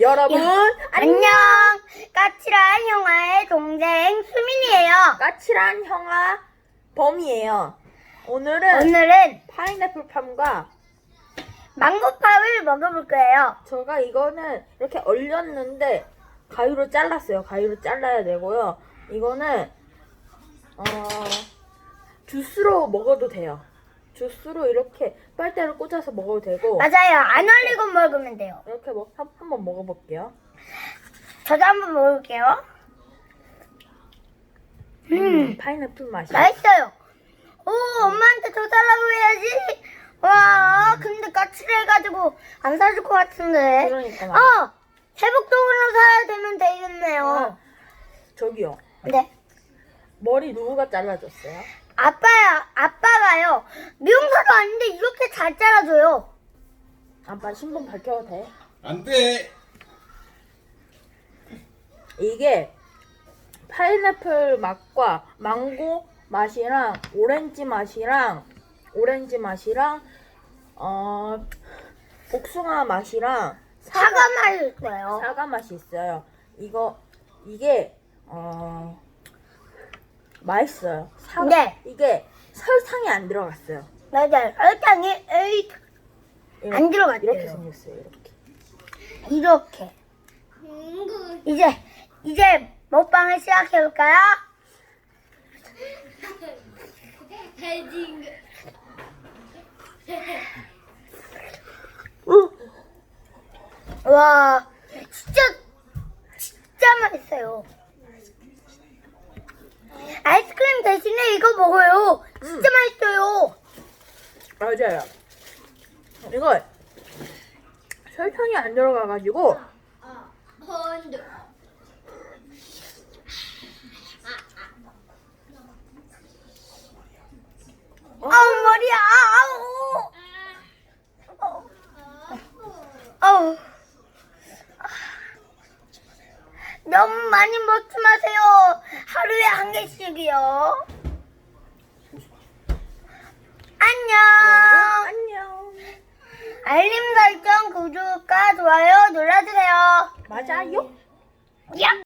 여러분 안녕. 까칠한 형아의 동생 수민이에요. 까칠한 형아 범이에요. 오늘은 오늘은 파인애플 팜과 망고팝을 먹어볼 거예요. 제가 이거는 이렇게 얼렸는데 가위로 잘랐어요. 가위로 잘라야 되고요. 이거는 어, 주스로 먹어도 돼요. 주스로 이렇게 빨대를 꽂아서 먹어도 되고 맞아요. 안 얼리고 먹으면 돼요. 이렇게 뭐 한, 한번 먹어볼게요. 저도 한번 먹을게요. 음, 파인애플 맛이 맛있어요. 오, 엄마한테 더 달라고 해야지. 와, 근데 까칠해가지고 안 사줄 것 같은데. 그러니까 막- 어, 세복동으로 사야 되면 되겠네요. 아, 저기요. 네. 머리 누구가 잘라줬어요? 아빠야, 아빠 가요. 미용사도 아닌데 이렇게 잘 잘라줘요. 아빠 신분 밝혀도 돼? 안 돼. 이게 파인애플 맛과 망고 맛이랑 오렌지 맛이랑 오렌지 맛이랑 어 복숭아 맛이랑 사과 맛있어요. 사과 맛이 있어요. 이거 이게 어 맛있어요. 사, 네. 이게 설탕이 안 들어갔어요. 맞아요. 설탕이 에이 이렇게, 안 들어갔대요. 이렇게 생겼어요. 이렇게. 이렇게. 이제 이제 먹방을 시작해 볼까요? 와, 진짜 진짜 맛있어요. 아이스크림 대신에 이거 먹어요. 진짜 맛있어요. 맞아요. 이거 설탕이 안 들어가가지고 아우 머리야 아우 아우 너무 많이 먹지 마세요. 하루에 한 개씩이요 안녕 안녕. 알림 설정 구독과 좋아요 눌러주세요 맞아요. 야